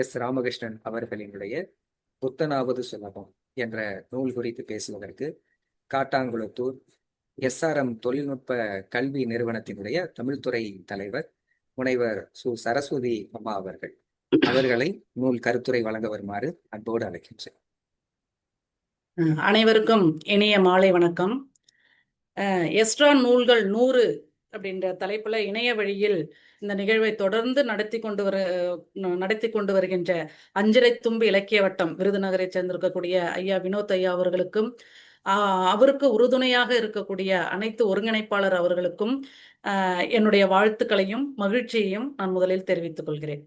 S Ramakrishnan அவர்களினுடைய புத்தனாவது சுலபம் என்ற நூல் குறித்து பேசுவதற்கு காட்டாங்குளத்தூர் எஸ்ஆர்எம் தொழில்நுட்ப கல்வி நிறுவனத்தினுடைய தமிழ்துறை தலைவர் முனைவர் சு. சரஸ்வதி அம்மா அவர்கள். அவர்களை நூல் கருத்துரை வழங்க வருமாறு அன்போடு அழைக்கின்றேன். அனைவருக்கும் இனிய மாலை வணக்கம். எஸ்ட்ரா நூல்கள் நூறு அப்படின்ற தலைப்புல இணைய வழியில் இந்த நிகழ்வை தொடர்ந்து நடத்தி கொண்டு வர நடத்தி கொண்டு வருகின்ற அஞ்சரை தும்பு இலக்கிய வட்டம் விருதுநகரை சேர்ந்திருக்கக்கூடிய ஐயா வினோத் ஐயா அவர்களுக்கும் அவருக்கு உறுதுணையாக இருக்கக்கூடிய அனைத்து ஒருங்கிணைப்பாளர் அவர்களுக்கும் என்னுடைய வாழ்த்துக்களையும் மகிழ்ச்சியையும் நான் முதலில் தெரிவித்துக் கொள்கிறேன்.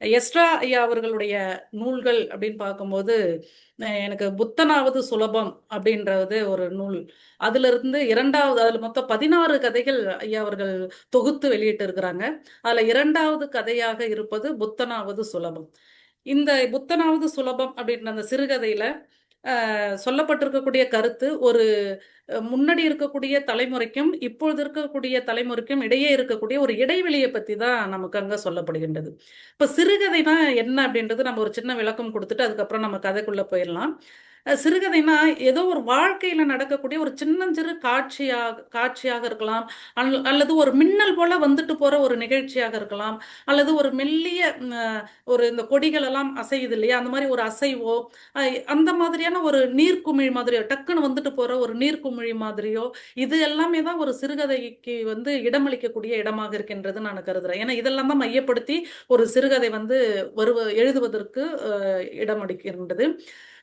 எஸ்ட்ரா ஐயா அவர்களுடைய நூல்கள் அப்படின்னு பார்க்கும்போது எனக்கு புத்தனாவது சுலபம் அப்படின்றது ஒரு நூல். அதுல இருந்து இரண்டாவது அதுல மொத்தம் பதினாறு கதைகள் ஐயா அவர்கள் தொகுத்து வெளியிட்டு இருக்கிறாங்க அதுல இரண்டாவது கதையாக இருப்பது புத்தனாவது சுலபம். இந்த புத்தனாவது சுலபம் அப்படின்ற அந்த சிறுகதையில சொல்லப்பட்டிருக்கக்கூடிய கருத்து ஒரு முன்னாடி இருக்கக்கூடிய தலைமுறைக்கும் இப்பொழுது இருக்கக்கூடிய தலைமுறைக்கும் இடையே இருக்கக்கூடிய ஒரு இடைவெளியை பத்தி தான் நமக்கு அங்க சொல்லப்படுகின்றது. இப்ப சிறுகதைனா என்ன அப்படின்றது நம்ம ஒரு சின்ன விளக்கம் கொடுத்துட்டு அதுக்கப்புறம் நம்ம கதைக்குள்ள போயிடலாம். சிறுகதைனா ஏதோ ஒரு வாழ்க்கையில நடக்கக்கூடிய ஒரு சின்னஞ்சிறு காட்சியாக காட்சியாக இருக்கலாம். அல்லது ஒரு மின்னல் போல வந்துட்டு போற ஒரு நிகழ்ச்சியாக இருக்கலாம். அல்லது ஒரு மெல்லிய ஒரு இந்த கொடிகள் எல்லாம் அசையுது இல்லையா? அந்த மாதிரி ஒரு அசைவோ அந்த மாதிரியான ஒரு நீர்க்குமிழ் மாதிரியோ டக்குன்னு வந்துட்டு போற ஒரு நீர்க்குமிழி மாதிரியோ இது எல்லாமே தான் ஒரு சிறுகதைக்கு வந்து இடமளிக்கக்கூடிய இடமாக இருக்கின்றது நான் கருதுறேன். ஏன்னா இதெல்லாம் தான் மையப்படுத்தி ஒரு சிறுகதை வந்து வருவ எழுதுவதற்கு இடமளிக்கின்றது.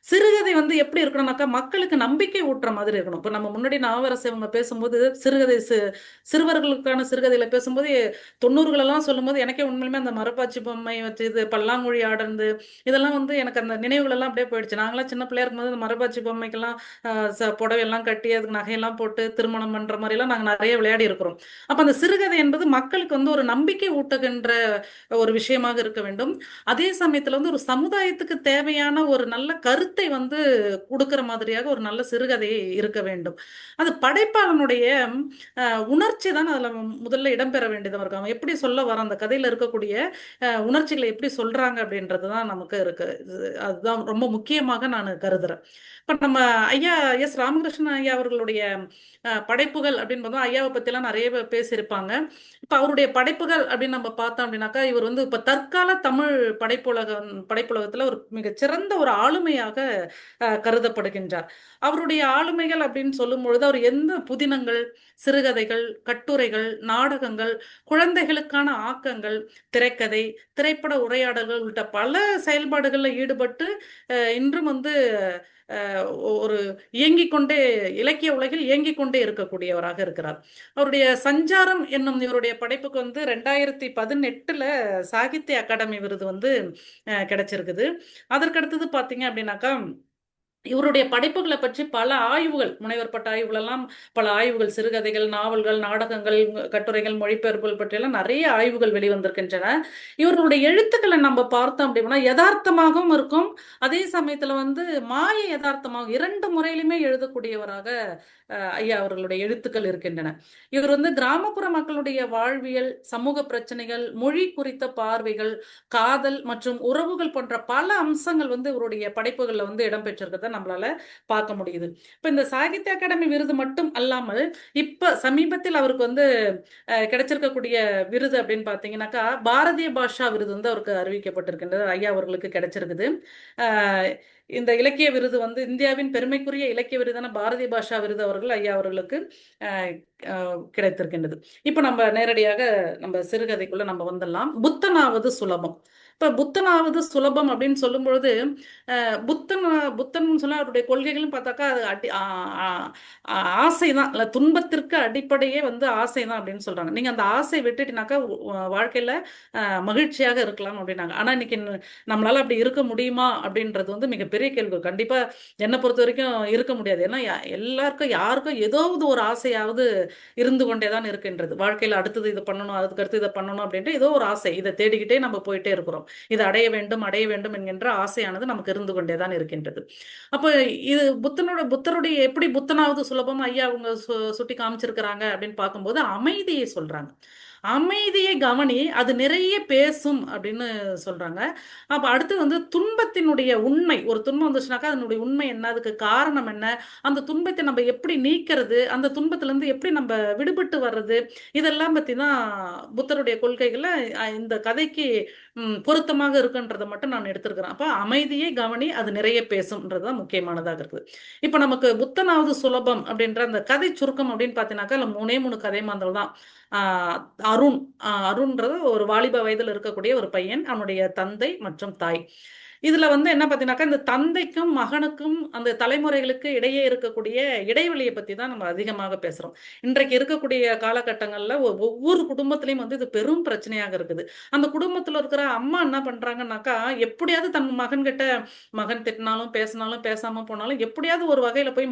சிறுகதை வந்து எப்படி இருக்கணும்னாக்கா மக்களுக்கு நம்பிக்கை ஊட்டுற மாதிரி இருக்கணும். இப்போ நம்ம முன்னாடி நாவரசை இவங்க பேசும்போது சிறுகதை சிறுவர்களுக்கான சிறுகதையில பேசும்போது தொண்ணூறுகளெல்லாம் சொல்லும்போது எனக்கே உண்மையுமே அந்த மரப்பாச்சி பொம்மை வச்சு இது பல்லாங்குழி ஆடர்ந்து இதெல்லாம் வந்து எனக்கு அந்த நினைவுகளெல்லாம் அப்படியே போயிடுச்சு. நாங்களாம் சின்ன பிள்ளையா இருக்கும்போது அந்த மரப்பாச்சி பொம்மைக்கெல்லாம் புடவையெல்லாம் கட்டி அதுக்கு நகையெல்லாம் போட்டு திருமணம் பண்ற மாதிரிலாம் நாங்கள் நிறைய விளையாடி இருக்கிறோம். அப்போ அந்த சிறுகதை என்பது மக்களுக்கு வந்து ஒரு நம்பிக்கை ஊட்டுகின்ற ஒரு விஷயமாக இருக்க வேண்டும். அதே சமயத்தில் வந்து ஒரு சமுதாயத்துக்கு தேவையான ஒரு நல்ல கருத்து கருத்தை வந்து கொடுக்கிற மாதிரியாக ஒரு நல்ல சிறுகதை இருக்க வேண்டும். அது படைப்பாளனுடைய உணர்ச்சி தான் அதுல முதல்ல இடம்பெற வேண்டியதாக இருக்கும். அவன் எப்படி சொல்ல வர அந்த கதையில இருக்கக்கூடிய உணர்ச்சிகளை எப்படி சொல்றாங்க அப்படின்றது தான் நமக்கு இருக்கு. அதுதான் ரொம்ப முக்கியமாக நான் கருதுறேன். இப்போ நம்ம ஐயா எஸ் ராமகிருஷ்ணன் ஐயா அவர்களுடைய படைப்புகள் அப்படின்னு பார்த்தா ஐயாவை பற்றிலாம் நிறைய பேசியிருப்பாங்க. இப்போ அவருடைய படைப்புகள் அப்படின்னு நம்ம பார்த்தோம் அப்படின்னாக்கா இவர் வந்து இப்போ தற்கால தமிழ் படைப்புலகம் படைப்புலகத்தில் ஒரு மிகச்சிறந்த ஒரு ஆளுமையாக கருதப்படுகின்றார். அவருடைய ஆளுமைகள் அப்படின்னு சொல்லும் பொழுது அவர் எந்த புதினங்கள் சிறுகதைகள் கட்டுரைகள் நாடகங்கள் குழந்தைகளுக்கான ஆக்கங்கள் திரைக்கதை திரைப்பட உரையாடல்கள் உள்ளிட்ட பல செயல்பாடுகளில் ஈடுபட்டு இன்றும் வந்து ஒரு இயங்கிக் கொண்டே இலக்கிய உலகில் இயங்கிக் கொண்டே இருக்கக்கூடியவராக இருக்கிறார். அவருடைய சஞ்சாரம் என்னும் இவருடைய படைப்புக்கு வந்து ரெண்டாயிரத்தி பதினெட்டுல சாகித்ய அகாடமி விருது வந்து கிடைச்சிருக்குது. அதற்கடுத்தது பார்த்தீங்க அப்படின்னாக்கா இவருடைய படைப்புகளை பற்றி பல ஆய்வுகள் முனைவர் பட்ட ஆய்வுகள் எல்லாம் பல ஆய்வுகள் சிறுகதைகள் நாவல்கள் நாடகங்கள் கட்டுரைகள் மொழிபெயர்ப்புகள் பற்றியெல்லாம் நிறைய ஆய்வுகள் வெளிவந்திருக்கின்றன. இவர்களுடைய எழுத்துக்களை நம்ம பார்த்தோம் அப்படின்னா யதார்த்தமாகவும் இருக்கும். அதே சமயத்துல வந்து மாய யதார்த்தமாகவும் இரண்டு முறையிலுமே எழுதக்கூடியவராக ஐயா அவர்களுடைய எழுத்துக்கள் இருக்கின்றன. இவர் வந்து கிராமப்புற மக்களுடைய வாழ்வியல் சமூக பிரச்சனைகள் மொழி குறித்த பார்வைகள் காதல் மற்றும் உறவுகள் போன்ற பல அம்சங்கள் வந்து இவருடைய படைப்புகளில் வந்து இடம்பெற்றிருக்கிறத நம்மளால பார்க்க முடியுது. இப்ப இந்த சாகித்ய அகாடமி விருது மட்டும் அல்லாமல் இப்ப சமீபத்தில் அவருக்கு வந்து கிடைச்சிருக்கக்கூடிய விருது அப்படின்னு பாத்தீங்கன்னாக்கா பாரதிய பாஷா விருது வந்து அவருக்கு அறிவிக்கப்பட்டிருக்கின்றது. ஐயா அவர்களுக்கு கிடைச்சிருக்குது. இந்த இலக்கிய விருது வந்து இந்தியாவின் பெருமைக்குரிய இலக்கிய விருதான பாரதி பாஷா விருது அவர்கள் ஐயா அவர்களுக்கு கிடைத்திருக்கின்றது. இப்போ நம்ம நேரடியாக நம்ம சிறுகதைக்குள்ள நம்ம வந்துடலாம். புத்தனாவது சுலபம். இப்போ புத்தனாவது சுலபம் அப்படின்னு சொல்லும் பொழுது புத்தன் புத்தன் சொல்ல அவருடைய கொள்கைகளும் பார்த்தாக்கா அது அடி ஆசை தான் இல்லை துன்பத்திற்கு அடிப்படையே வந்து ஆசை தான் அப்படின்னு சொல்றாங்க. நீங்க அந்த ஆசை விட்டுட்டினாக்கா வாழ்க்கையில மகிழ்ச்சியாக இருக்கலாம் அப்படின்னாங்க. ஆனா இன்னைக்கு நம்மளால அப்படி இருக்க முடியுமா அப்படின்றது வந்து மிகப்பெரிய கேள்வி. கண்டிப்பா என்னை பொறுத்த வரைக்கும் இருக்க முடியாது. ஏன்னா எல்லாருக்கும் யாருக்கும் ஏதாவது ஒரு ஆசையாவது இருந்து கொண்டே தான் இருக்கின்றது. வாழ்க்கையில அடுத்தது இதை பண்ணணும் அதுக்கு அடுத்து இதை பண்ணணும் அப்படின்ட்டு ஏதோ ஒரு ஆசை. இதை தேடிக்கிட்டே நம்ம போயிட்டே இருக்கிறோம். இது அடைய வேண்டும் அடைய வேண்டும் என்கின்ற ஆசையானது நமக்கு இருந்து கொண்டேதான் இருக்கின்றது. அப்போ இது புத்தனோட புத்தருடைய எப்படி புத்தனாவது சுலபமா ஐயா அவங்க சுட்டி காமிச்சிருக்கிறாங்க அப்படின்னு பார்க்கும்போது அமைதியை சொல்றாங்க. அமைதியை கவனி அது நிறைய பேசும் அப்படின்னு சொல்றாங்க. அப்ப அடுத்து வந்து துன்பத்தினுடைய உண்மை. ஒரு துன்பம் வந்துச்சுனாக்கா அதனுடைய உண்மை என்ன? அதுக்கு காரணம் என்ன? அந்த துன்பத்தை நம்ம எப்படி நீக்கிறது? அந்த துன்பத்துல இருந்து எப்படி நம்ம விடுபட்டு வர்றது? இதெல்லாம் பத்தி தான் புத்தருடைய கொள்கைகள்ல இந்த கதைக்கு பொருத்தமாக இருக்குன்றதை மட்டும் நான் எடுத்திருக்கிறேன். அப்ப அமைதியை கவனி அது நிறைய பேசும்ன்றது தான் முக்கியமானதாக இருக்குது. இப்போ நமக்கு புத்தனாவது சுலபம் அப்படின்ற அந்த கதை சுருக்கம் அப்படின்னு பார்த்தீங்கன்னாக்கா இல்லை மூணே மூணு கதை மாந்தல் தான். அருண் அருண்ன்றது ஒரு வாலிப வயதில் இருக்கக்கூடிய ஒரு பையன். அவனுடைய தந்தை மற்றும் தாய். இதுல வந்து என்ன பார்த்தீங்கன்னாக்கா இந்த தந்தைக்கும் மகனுக்கும் அந்த தலைமுறைகளுக்கு இடையே இருக்கக்கூடிய இடைவெளியை பத்தி தான் நம்ம அதிகமாக பேசுறோம். இன்றைக்கு இருக்கக்கூடிய காலகட்டங்கள்ல ஒவ்வொரு குடும்பத்திலையும் வந்து இது பெரும் பிரச்சனையாக இருக்குது. அந்த குடும்பத்துல இருக்கிற அம்மா என்ன பண்றாங்கன்னாக்கா எப்படியாவது தன் மகன்கிட்ட மகன் திட்டினாலும் பேசினாலும் பேசாம போனாலும் எப்படியாவது ஒரு வகையில போய்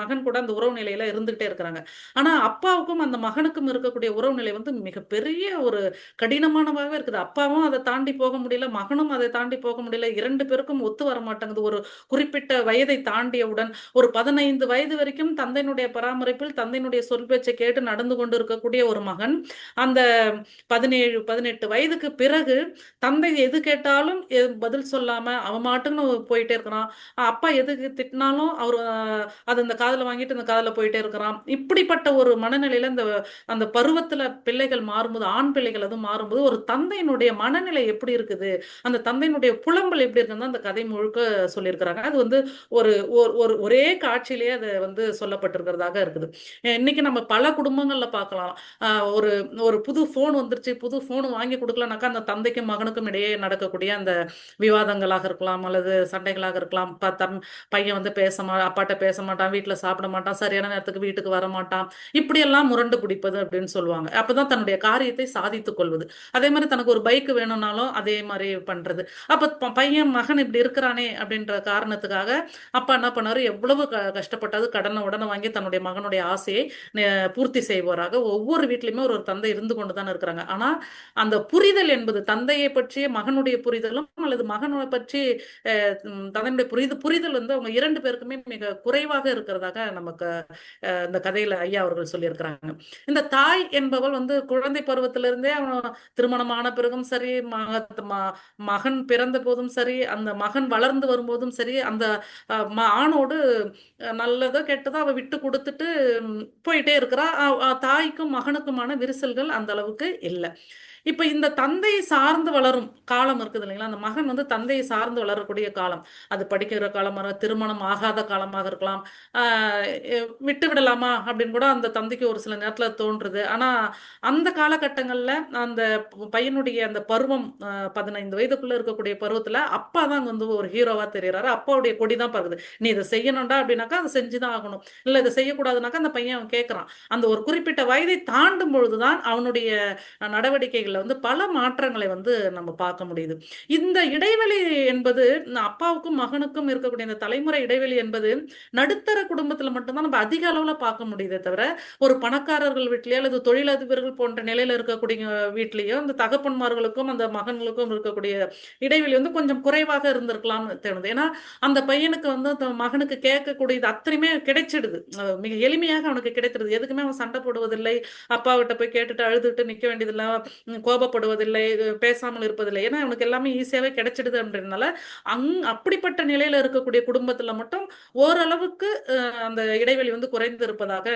மகன் கூட அந்த உறவு நிலையில இருந்துகிட்டே இருக்கிறாங்க. ஆனா அப்பாவுக்கும் அந்த மகனுக்கும் இருக்கக்கூடிய உறவு நிலை வந்து மிகப்பெரிய ஒரு கடினமானவாகவே இருக்குது. அப்பாவும் அதை தாண்டி போக முடியல மகனும் அதை தாண்டி போக முடியல இரண்டு பேருக்கும் ஒத்து வர மாட்டேங்குது ஒரு குறிப்பிட்ட வயதை தாண்டியவுடன் ஒரு பதினைந்து வயது வரைக்கும் தந்தையினுடைய பராமரிப்பில் தந்தையினுடைய சொல் பேச்சை கேட்டு நடந்து கொண்டு இருக்கக்கூடிய ஒரு மகன். அந்த பதினேழு பதினெட்டு வயதுக்கு பிறகு தந்தை எது கேட்டாலும் பதில் சொல்லாம அவன் மாட்டுன்னு போயிட்டே இருக்கிறான். அப்பா எதுக்கு திட்டினாலும் அவர் அது அந்த காதல வாங்கிட்டு அந்த காதல போயிட்டே இருக்கிறான். இப்படிப்பட்ட ஒரு மனநிலையில இந்த அந்த பருவத்துல பிள்ளைகள் மாறும்போது ஆண் பிள்ளைகள் அதுவும் மாறும்போது ஒரு தந்தையினுடைய மனநிலை எப்படி இருக்குது? அந்த தந்தையினுடைய புலம்பல் எப்படி இருக்குன்னு அந்த கதை முழுக்க சொல்லியிருக்கிறாங்க. அது வந்து ஒரு ஒரு ஒரு- ஒரே காட்சியிலேயே அது வந்து சொல்லப்பட்டிருக்கிறதாக இருக்குது. இன்னைக்கு நம்ம பல குடும்பங்களில் பார்க்கலாம். ஆஹ் ஒரு ஒரு புது ஃபோன் வந்துருச்சு. புது ஃபோன் வாங்கி கொடுக்கலனாக்கா அந்த தந்தைக்கும் மகனுக்கும் இடையே நடக்கக்கூடிய அந்த விவாதங்களாக இருக்கலாம் அல்லது சண்டைகளாக இருக்கலாம். ப- தம் பையன் வந்து பேச மா அப்பாட்ட பேச மாட்டான் வீட்டில் சாப்பிட மாட்டான் சரியான நேரத்துக்கு வீட்டுக்கு வர மாட்டான். இப்படியெல்லாம் முரண்டு பிடிப்பது அப்படின்னு சொல்லுவாங்க. அப்பதான் தன்னுடைய காரியத்தை சாதித்துக் கொள்வது. அதே மாதிரி தனக்கு ஒரு பைக் வேணும்னாலும் அதே மாதிரி பண்றது. அப்ப ப- பையன் மகன் இப்படி இருக்கிறானே அப்படின்ற காரணத்துக்காக அப்பா என்ன பண்ணாரு? எவ்வளவு க கஷ்டப்பட்டாது கடனை உடனே வாங்கி தன்னுடைய மகனுடைய ஆசையை பூர்த்தி செய்வாராக. ஒவ்வொரு வீட்லயுமே ஒரு ஒரு தந்தை இருந்து கொண்டு தான் இருக்கிறாங்க. ஆனா அந்த புரிதல் என்பது தந்தையை பற்றிய மகனுடைய புரிதலும் அல்லது மகனை பற்றி தந்தையுடைய புரிதல் புரிதல் வந்து அவங்க இரண்டு பேருக்குமே மிக குறைவாக இருக்கிறதாக நமக்கு இந்த கதையில ஐயா அவர்கள் சொல்லியிருக்கிறாங்க. இந்த தாய் என்பவள் வந்து குழந்தை பருவத்திலிருந்தே அவன் திருமணமான பிறகும் சரி மகன் பிறந்த போதும் சரி அந்த மகன் வளர்ந்து வரும்போதும் சரி அந்த ஆணோடு நல்லதோ கெட்டதோ அவ விட்டு கொடுத்துட்டு போயிட்டே இருக்கிறா. தாய்க்கும் மகனுக்குமான விரிசல்கள் அந்த அளவுக்கு இல்லை. இப்ப இந்த தந்தையை சார்ந்து வளரும் காலம் இருக்குது இல்லைங்களா? அந்த மகன் வந்து தந்தையை சார்ந்து வளரக்கூடிய காலம். அது படிக்கிற காலமாக இருக்கலாம், திருமணம் ஆகாத காலமாக இருக்கலாம். விட்டு விடலாமா அப்படின்னு கூட அந்த தந்தைக்கு ஒரு சில நேரத்தில் தோன்றுது. ஆனா அந்த காலகட்டங்களில் அந்த பையனுடைய அந்த பருவம் பதினைந்து வயதுக்குள்ள இருக்கக்கூடிய பருவத்தில் அப்பா தான் வந்து ஒரு ஹீரோவா தெரிகிறாரு அப்பாவுடைய கொடி தான் பறக்குது. நீ இதை செய்யணும்டா அப்படின்னாக்கா அதை செஞ்சுதான் ஆகணும். இல்லை இதை செய்யக்கூடாதுனாக்கா அந்த பையன் அவன் அந்த ஒரு குறிப்பிட்ட வயதை தாண்டும் பொழுதுதான் அவனுடைய நடவடிக்கைகள் நடவடிக்கைகள்ல வந்து பல மாற்றங்களை வந்து நம்ம பார்க்க முடியுது. இந்த இடைவெளி என்பது அப்பாவுக்கும் மகனுக்கும் இருக்கக்கூடிய இந்த தலைமுறை இடைவெளி என்பது நடுத்தர குடும்பத்துல மட்டும்தான் நம்ம அதிக அளவுல பார்க்க முடியுதே தவிர ஒரு பணக்காரர்கள் வீட்லயோ அல்லது தொழிலதிபர்கள் போன்ற நிலையில இருக்கக்கூடிய வீட்லயோ அந்த தகப்பன்மார்களுக்கும் அந்த மகன்களுக்கும் இருக்கக்கூடிய இடைவெளி வந்து கொஞ்சம் குறைவாக இருந்திருக்கலாம்னு தோணுது. ஏன்னா அந்த பையனுக்கு வந்து அந்த மகனுக்கு கேட்கக்கூடியது அத்தனையுமே கிடைச்சிடுது. மிக எளிமையாக அவனுக்கு கிடைத்திடுது எதுக்குமே அவன் சண்டை போடுவதில்லை. அப்பாவிட்ட போய் கேட்டுட்டு அழுதுட்டு நிக்க வேண்டியதில்லை. கோபப்படுவதில்லை பேசாமல் இருப்பதில்லை. ஏன்னா அவனுக்கு எல்லாமே ஈஸியாகவே கிடைச்சிடுது அப்படின்றதுனால அங் அப்படிப்பட்ட நிலையில் இருக்கக்கூடிய குடும்பத்தில் மட்டும் ஓரளவுக்கு அந்த இடைவெளி வந்து குறைந்து இருப்பதாக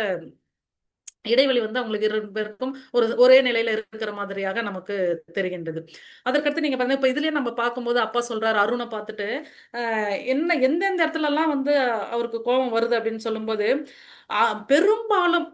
இடைவெளி வந்து அவங்களுக்கு இரண்டு பேருக்கும் ஒரு ஒரே நிலையில இருக்கிற மாதிரியாக நமக்கு தெரிகின்றது. அதற்கடுத்து நீங்க பாருங்க இப்ப இதுலயே நம்ம பார்க்கும்போது அப்பா சொல்றாரு அருணை பார்த்துட்டு என்ன எந்தெந்த இடத்துல எல்லாம் வந்து அவருக்கு கோபம் வருது அப்படின்னு சொல்லும்போது பெரும்பாலும்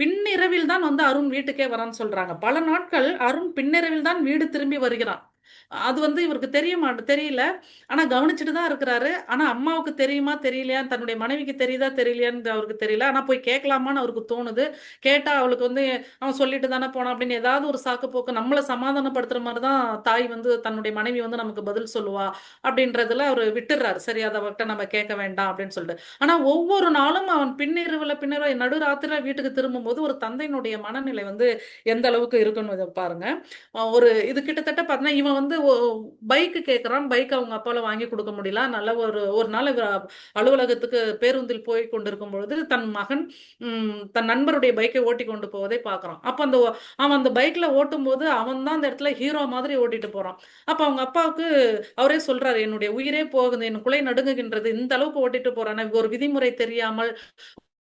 பின்னிரவில் தான் வந்து அருண் வீட்டுக்கே வரான்னு சொல்றாங்க. பல நாட்கள் அருண் பின்னிரவில் தான் வீடு திரும்பி வருகிறான். அது வந்து இவருக்கு தெரிய மாட்டு தெரியல. ஆனா கவனிச்சுட்டு தான் இருக்கிறாரு. ஆனா அம்மாவுக்கு தெரியுமா தெரியலையா தன்னுடைய மனைவிக்கு தெரியுதா தெரியலையான்னு அவருக்கு தெரியல. ஆனா போய் கேட்கலாமான்னு அவருக்கு தோணுது. கேட்டா அவளுக்கு வந்து அவன் சொல்லிட்டு தானே போனான் அப்படின்னு ஏதாவது ஒரு சாக்கு போக்கு நம்மளை சமாதானப்படுத்துற மாதிரி தான் தாய் வந்து தன்னுடைய மனைவி வந்து நமக்கு பதில் சொல்லுவா அப்படின்றதுல அவர் விட்டுறாரு. சரி அதை அவர்கிட்ட நம்ம கேட்க வேண்டாம் அப்படின்னு சொல்லிட்டு. ஆனா ஒவ்வொரு நாளும் அவன் பின்னிரவுல பின்னிரவு நடுராத்திர வீட்டுக்கு திரும்பும்போது ஒரு தந்தையினுடைய மனநிலை வந்து எந்த அளவுக்கு இருக்குன்னு பாருங்க. ஒரு இது கிட்டத்தட்ட பார்த்தீங்கன்னா இவன் வந்து வந்து பைக்கு கேட்குறான் பைக் அவங்க அப்பால வாங்கி கொடுக்க முடியல. நல்ல ஒரு ஒரு நாள் இவர் அலுவலகத்துக்கு பேருந்தில் போய் கொண்டிருக்கும் பொழுது தன் மகன் தன் நண்பருடைய பைக்கை ஓட்டி கொண்டு போவதை பார்க்குறான். அப்போ அந்த அவன் அந்த பைக்கில் ஓட்டும் போது அவன் தான் அந்த இடத்துல ஹீரோ மாதிரி ஓட்டிட்டு போகிறான் அப்போ அவங்க அப்பாவுக்கு அவரே சொல்கிறாரு என்னுடைய உயிரே போகுது. என் குலை நடுங்குகின்றது. இந்த அளவுக்கு ஓட்டிட்டு போறானே. ஒரு விதிமுறை தெரியாமல்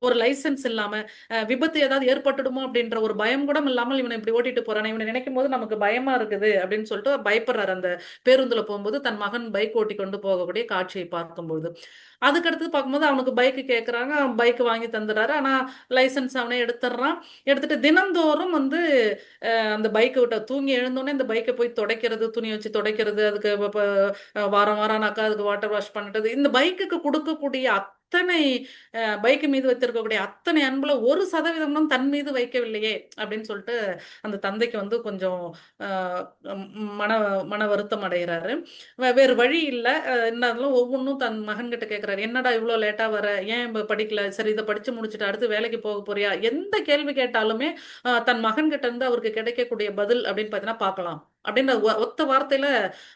ஒரு லைசென்ஸ் இல்லாம விபத்து ஏதாவது ஏற்பட்டுடுமோ அப்படின்ற ஒரு பயம் கூட இல்லாமல் இவனை இப்படி ஓட்டிட்டு போறானே இவனை நினைக்கும் போது நமக்கு பயமா இருக்குது அப்படின்னு சொல்லிட்டு பயப்படுறாரு. அந்த பேருந்துல போகும்போது தன் மகன் பைக் ஓட்டி கொண்டு போகக்கூடிய காட்சியை பார்க்கும்போது அதுக்கடுத்து பார்க்கும்போது அவனுக்கு பைக்கு கேட்குறாங்க பைக் வாங்கி தந்துடுறாரு. ஆனா லைசென்ஸ் அவனே எடுத்துடுறான். எடுத்துட்டு தினந்தோறும் வந்து அந்த பைக்கை விட்ட தூங்கி எழுந்தோடனே இந்த பைக்கை போய் துடைக்கிறது துணி வச்சு துடைக்கிறது அதுக்கு வாரம் வாரம்னாக்கா அதுக்கு வாட்டர் வாஷ் பண்ணிட்டது இந்த பைக்குக்கு கொடுக்கக்கூடிய அத்தனை பைக்கு மீது வைத்திருக்கக்கூடிய அத்தனை அன்புல ஒரு சதவீதம் தன் மீது வைக்கவில்லையே அப்படின்னு சொல்லிட்டு அந்த தந்தைக்கு வந்து கொஞ்சம் மன மன வருத்தம் அடைகிறாரு. வேறு வழி இல்லை. என்னதுலாம் ஒவ்வொன்றும் தன் மகன்கிட்ட கேட்குறாரு என்னடா இவ்வளோ லேட்டாக வர? ஏன் இப்போ படிக்கல? சரி இதை படிச்சு முடிச்சுட்டு அடுத்து வேலைக்கு போக போறியா? எந்த கேள்வி கேட்டாலுமே தன் மகன்கிட்ட இருந்து அவருக்கு கிடைக்கக்கூடிய பதில் அப்படின்னு பார்த்தீங்கன்னா பார்க்கலாம். அப்படின்னு ஒத்த வார்த்தையில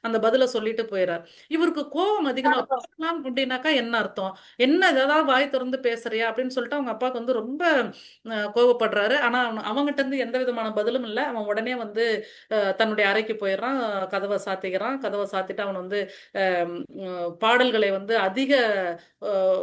அந்த பதில சொல்லிட்டு போயிடுறார் இவருக்கு கோபம் அதிகமா பார்க்கலாம் அப்படின்னாக்கா என்ன அர்த்தம்? என்ன ஏதாவது வாய் திறந்து பேசுறியா? அப்படின்னு சொல்லிட்டு அவங்க அப்பாவுக்கு வந்து ரொம்ப அஹ், கோவப்படுறாரு ஆனா அவன் அவங்ககிட்ட இருந்து எந்த விதமான பதிலும் இல்லை. அவன் உடனே வந்து தன்னுடைய அறைக்கு போயிடுறான் கதவை சாத்திக்கிறான். கதவை சாத்திட்டு அவன் வந்து பாடல்களை வந்து அதிக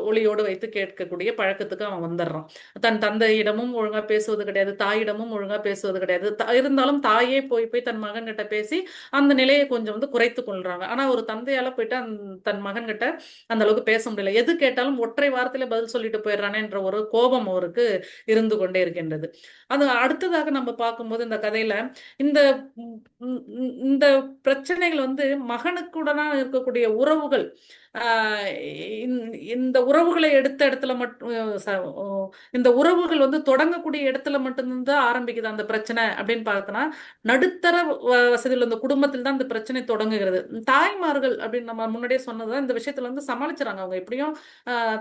ஒளியோடு வைத்து கேட்கக்கூடிய பழக்கத்துக்கு அவன் வந்துடுறான் தன் தந்தையிடமும் ஒழுங்கா பேசுவது கிடையாது. தாயிடமும் ஒழுங்கா பேசுவது கிடையாது. இருந்தாலும் தாயே போய் போய் தன் மகன்கிட்ட பேசி அந்த நிலையை கொஞ்சம் வந்து குறைத்து கொள்றாங்க. ஆனா ஒரு தந்தையால போயிட்டு அந்த- தன் மகன்கிட்ட அந்த அளவுக்கு பேச முடியல. எது கேட்டாலும் ஒற்றை வார்த்தையில பதில் சொல்லிட்டு போயிடுறானேன்ற ஒரு கோபம் அவருக்கு இருந்து கொண்டே இருக்கின்றது. அது அடுத்ததாக நம்ம பார்க்கும்போது இந்த கதையில இந்த இந்த பிரச்சனைகள் வந்து மகனுக்குடனா இருக்கக்கூடிய உறவுகள் இந்த- இந்த உறவுகளை எடுத்த இடத்துல மட்டும் இந்த உறவுகள் வந்து தொடங்கக்கூடிய இடத்துல மட்டும்தான் ஆரம்பிக்குது அந்த பிரச்சனை அப்படின்னு பார்த்தோன்னா நடுத்தர வ- வசதியில் இந்த குடும்பத்தில் தான் இந்த பிரச்சனை தொடங்குகிறது. தாய்மார்கள் அப்படின்னு நம்ம முன்னாடியே சொன்னதுதான் இந்த விஷயத்துல வந்து சமாளிச்சுறாங்க. அவங்க எப்படியும்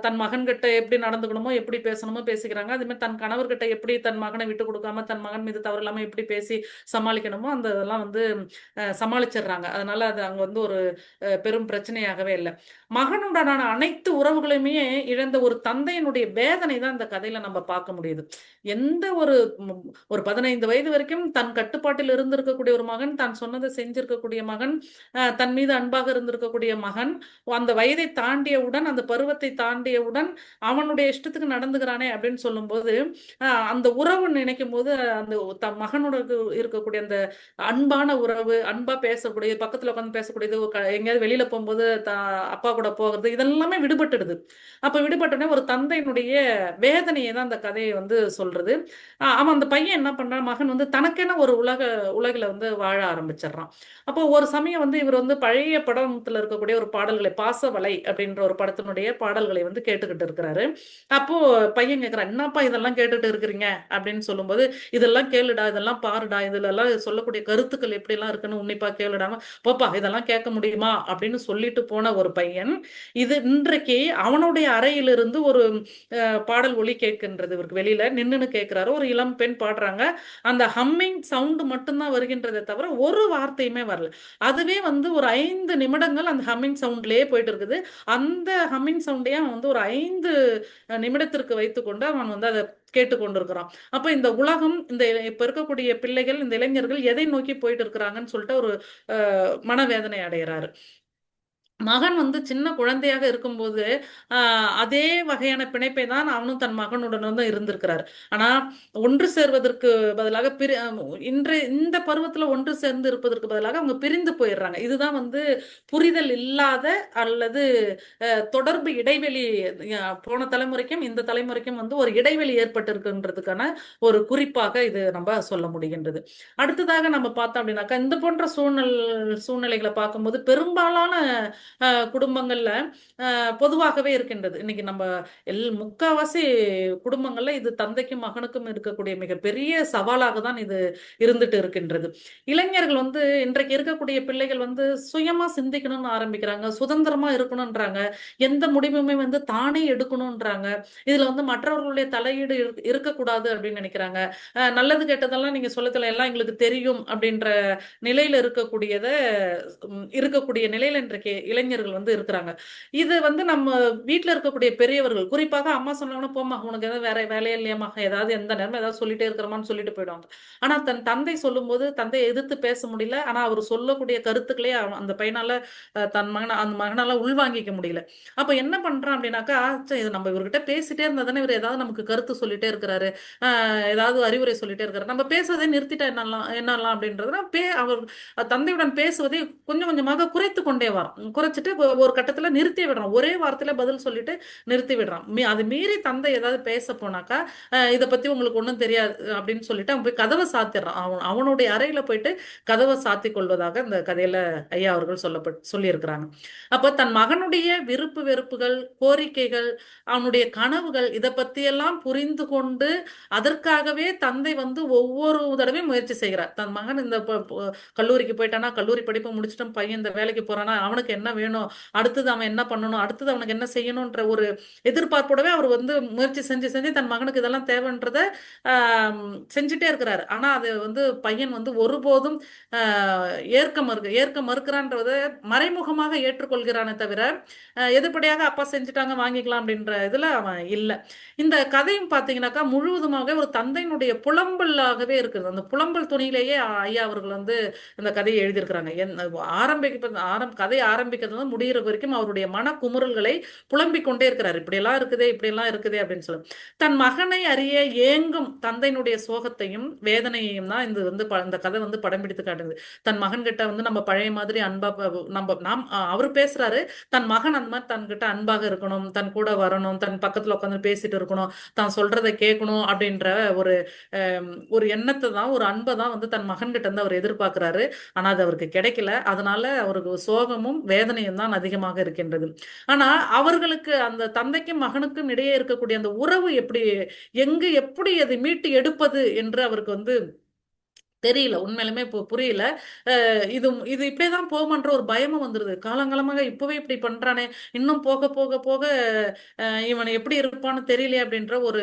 தன் மகன்கிட்ட எப்படி நடந்துக்கணுமோ எப்படி பேசணுமோ பேசிக்கிறாங்க. அதே மாதிரி தன் கணவர்கிட்ட எப்படி தன் மகனை விட்டு கொடுக்காம தன் மகன் மீது தவறு இல்லாம எப்படி பேசி சமாளிக்கணுமோ அந்த இதெல்லாம் வந்து சமாளிச்சிடுறாங்க. அதனால அது அங்க வந்து ஒரு பெரும் பிரச்சனையாகவே இல்லை. மகனுடனான அனைத்து உறவுகளையுமே இழந்த ஒரு தந்தையினுடைய வேதனை தான் இந்த கதையில நம்ம பார்க்க முடியுது. எந்த ஒரு ஒரு பதினைந்து வயது வரைக்கும் தன் கட்டுப்பாட்டில் இருந்திருக்கக்கூடிய ஒரு மகன் தான் சொன்னதை செஞ்சிருக்கக்கூடிய மகன் அஹ், தன் மீது அன்பாக இருந்திருக்கக்கூடிய மகன் அந்த வயதை தாண்டியவுடன் அந்த பருவத்தை தாண்டியவுடன் அவனுடைய இஷ்டத்துக்கு நடந்துக்கிறானே அப்படின்னு சொல்லும்போது அந்த உறவு நினைக்கும் போது அந்த தன் மகனோட இருக்கக்கூடிய அந்த அன்பான உறவு அன்பா பேசக்கூடிய பக்கத்துல உட்காந்து பேசக்கூடியது எங்கேயாவது வெளியில போகும்போது த அப்பா கூட போகிறது இதெல்லாமே விடுபட்டுடுது. அப்போ விடுபட்டோடனே ஒரு தந்தையினுடைய வேதனையை தான் அந்த கதையை வந்து சொல்றது. ஆஹ் அவன் அந்த பையன் என்ன பண்றான்? மகன் வந்து தனக்கென ஒரு உலக உலகில வந்து வாழ ஆரம்பிச்சிடுறான். அப்போ ஒரு சமயம் வந்து இவர் வந்து பழைய படத்தில் இருக்கக்கூடிய ஒரு பாடல்களை பாசவலை அப்படின்ற ஒரு படத்தினுடைய பாடல்களை வந்து கேட்டுக்கிட்டு இருக்கிறாரு. அப்போ பையன் கேட்கிறான் என்னப்பா இதெல்லாம் கேட்டுட்டு இருக்கிறீங்க? அப்படின்னு சொல்லும்போது இதெல்லாம் கேளுடா இதெல்லாம் பாருடா இதுலெல்லாம் சொல்லக்கூடிய கருத்துக்கள் எப்படி எல்லாம் இருக்குன்னு உன்னிப்பா கேளுடாம? போப்பா இதெல்லாம் கேட்க முடியுமா? அப்படின்னு சொல்லிட்டு போன ஒரு பையன் இது இன்றைக்கு அவனுடைய அறையிலிருந்து ஒரு பாடல் ஒலி கேட்கின்றது இவருக்கு வெளியில. நின்னுன்னு கேட்கிறாரு. ஒரு இளம் பெண் பாடுறாங்க. அந்த ஹம்மிங் சவுண்டு மட்டும்தான் வருகின்றதே தவிர ஒரு வார்த்தையுமே வரல. அதுவே வந்து ஒரு ஐந்து நிமிடங்கள் அந்த ஹம்மிங் சவுண்ட்லயே போயிட்டு இருக்குது. அந்த ஹம்மிங் சவுண்டையே அவன் வந்து ஒரு ஐந்து நிமிடத்திற்கு வைத்துக்கொண்டு அவன் வந்து அதை கேட்டுக்கொண்டிருக்கிறான். அப்ப இந்த உலகம் இந்த இப்ப இருக்கக்கூடிய பிள்ளைகள் இந்த இளைஞர்கள் எதை நோக்கி போயிட்டு இருக்கிறாங்கன்னு சொல்லிட்டு ஒரு மனவேதனை அடைகிறாரு. மகன் வந்து சின்ன குழந்தையாக இருக்கும்போது அதே வகையான பிணைப்பை தான் அவனும் தன் மகனுடன் வந்து இருந்திருக்கிறார். ஆனா ஒன்று சேர்வதற்கு பதிலாக பிரி இன்று இந்த பருவத்துல ஒன்று சேர்ந்து இருப்பதற்கு பதிலாக அவங்க பிரிந்து போயிடுறாங்க. இதுதான் வந்து புரிதல் இல்லாத அல்லது தொடர்பு இடைவெளி போன தலைமுறைக்கும் இந்த தலைமுறைக்கும் வந்து ஒரு இடைவெளி ஏற்பட்டிருக்குன்றதுக்கான ஒரு குறிப்பாக இது நம்ம சொல்ல முடிகின்றது. அடுத்ததாக நம்ம பார்த்தோம் அப்படின்னாக்கா இந்த போன்ற சூழ்நிலை சூழ்நிலைகளை பார்க்கும்போது பெரும்பாலான குடும்பங்கள்ல பொதுவாகவே இருக்கின்றது. இன்னைக்கு நம்ம எல் முக்காவாசி குடும்பங்கள்ல இது தந்தைக்கும் மகனுக்கும் இருக்கக்கூடிய மிகப்பெரிய சவாலாக தான் இது இருந்துட்டு இருக்கின்றது. இளைஞர்கள் வந்து இன்றைக்கு இருக்கக்கூடிய பிள்ளைகள் வந்து சுயமா சிந்திக்கணும்னு ஆரம்பிக்கிறாங்க சுதந்திரமா இருக்கணும்ன்றாங்க எந்த முடிவுமே வந்து தானே எடுக்கணும்ன்றாங்க இதுல வந்து மற்றவர்களுடைய தலையீடு இருக்கக்கூடாது அப்படின்னு நினைக்கிறாங்க. அஹ் நல்லது கெட்டதெல்லாம் நீங்க சொல்லத்துல எல்லாம் எங்களுக்கு தெரியும் அப்படின்ற நிலையில இருக்கக்கூடியத இருக்கக்கூடிய நிலையில இன்றைக்கு இளைஞர்கள் வந்து இருக்கிறாங்க. இது வந்து நம்ம வீட்டில் இருக்கக்கூடிய பெரியவர்கள் குறிப்பாக அம்மா சொன்னாங்கன்னா போம்மா உனக்கு எதாவது வேற வேலையே இல்லையாமா ஏதாவது எந்த நேரமும் ஏதாவது சொல்லிட்டே இருக்கிறமான்னு சொல்லிட்டு போயிடுவாங்க. ஆனால் தன் தந்தை சொல்லும்போது தந்தையை எதிர்த்து பேச முடியல. ஆனா அவர் சொல்லக்கூடிய கருத்துக்களே அந்த பையனால தன் மகனை அந்த மகனால உள்வாங்கிக்க முடியல. அப்ப என்ன பண்றான் அப்படின்னாக்கா ஆச்சா இது நம்ம இவர்கிட்ட பேசிட்டே இருந்தா தானே இவர் ஏதாவது நமக்கு கருத்து சொல்லிட்டே இருக்கிறாரு. ஏதாவது அறிவுரை சொல்லிட்டே இருக்காரு. நம்ம பேசுவதை நிறுத்திட்டா என்னலாம் என்னலாம் அப்படின்றது பே அவர் தந்தையுடன் பேசுவதை கொஞ்சம் கொஞ்சமாக குறைத்து கொண்டே வரும். குறைச்சிட்டு ஒரு கட்டத்துல நிறுத்தி விடுறான் ஒரே வார்த்தையில பதில் சொல்லிட்டு நிறுத்தி விடுறான் அது மீறி தந்தை ஏதாவது பேச போனாக்கா இதை பத்தி உங்களுக்கு ஒன்றும் தெரியாது அப்படின்னு சொல்லிட்டு அவன் போய் கதவை சாத்திடுறான். அவன் அவனுடைய அறையில போயிட்டு கதவை சாத்தி கொள்வதாக இந்த கதையில ஐயா அவர்கள் சொல்லப்பட்டு சொல்லியிருக்கிறாங்க. அப்ப தன் மகனுடைய விருப்பு வெறுப்புகள் கோரிக்கைகள் அவனுடைய கனவுகள் இதை பத்தியெல்லாம் புரிந்து கொண்டு அதற்காகவே தந்தை வந்து ஒவ்வொரு தடவையும் முயற்சி செய்கிறார். தன் மகன் இந்த கல்லூரிக்கு போயிட்டானா கல்லூரி படிப்பை முடிச்சிட்டு பையன் இந்த வேலைக்கு போறானா அவனுக்கு என்ன வேணும். அடுத்தது அவன் என்ன பண்ணணும்? அடுத்தது அவனுக்கு என்ன செய்யணும்ன்ற ஒரு எதிர்பார்ப்போடவே அவர் வந்து முயற்சி செஞ்சு செஞ்சு தன் மகனுக்கு இதெல்லாம் தேவைன்றத செஞ்சுட்டே இருக்கிறாரு. ஆனா அது வந்து பையன் வந்து ஒருபோதும் ஏற்க மறுக்க ஏற்க மறுக்கிறான்றத மறைமுகமாக ஏற்றுக்கொள்கிறானே தவிர அஹ், அப்பா செஞ்சுட்டாங்க வாங்கிக்கலாம் அப்படின்ற இதுல அவன் இல்லை. இந்த கதையும் பாத்தீங்கன்னாக்கா முழுவதுமாகவே ஒரு தந்தையினுடைய புலம்பலாகவே இருக்கிறது அந்த புலம்பல் துணியிலேயே ஐயா அவர்கள் வந்து இந்த கதையை எழுதியிருக்கிறாங்க. என் ஆரம்பிக்க ஆரம் கதை ஆரம்பிக்க வந்து முடிகிற வரைக்கும் அவருடைய மன குமுறல்களை புலம்பிக் கொண்டே இருக்கிறார். இப்படியெல்லாம் இருக்குதே இப்படியெல்லாம் இருக்குதே அப்படின்னு சொல்லி. தன் மகனை அறிய ஏங்கும் தந்தையினுடைய சோகத்தையும் வேதனையையும் தான் இந்த வந்து இந்த கதை வந்து படம் பிடித்து காட்டுது. தன் மகன் கிட்ட வந்து நம்ம பழைய மாதிரி அன்பா நம்ம நாம் அவர் பேசுறாரு. தன் மகன் அந்த மாதிரி தன்கிட்ட அன்பாக இருக்கணும் தன் கூட வரணும் தன் பக்கத்துல உட்காந்து பேசிட்டு இருக்கணும் தான் சொல்றதை கேட்கணும் அப்படின்ற ஒரு ஒரு எண்ணத்தை தான் ஒரு அன்பை தான் வந்து தன் மகன் கிட்ட இருந்து அவர் எதிர்பார்க்கிறாரு. ஆனா அது அவருக்கு கிடைக்கல. அதனால அவருக்கு சோகமும் வேதனை வேதனையும் தான் அதிகமாக இருக்கின்றது. ஆனா அவர்களுக்கு அந்த தந்தைக்கும் மகனுக்கும் இடையே இருக்கக்கூடிய அந்த உறவு எப்படி எங்கு எப்படி அதை மீட்டு எடுப்பது என்று அவருக்கு வந்து தெரியல உண்மையிலுமே இப்போ புரியல. இது இது இப்படியே தான் போகுமன்ற ஒரு பயமும் வந்துருது. காலங்காலமாக இப்போவே இப்படி பண்றானே இன்னும் போக போக போக இவன் எப்படி இருப்பான்னு தெரியலையே அப்படின்ற ஒரு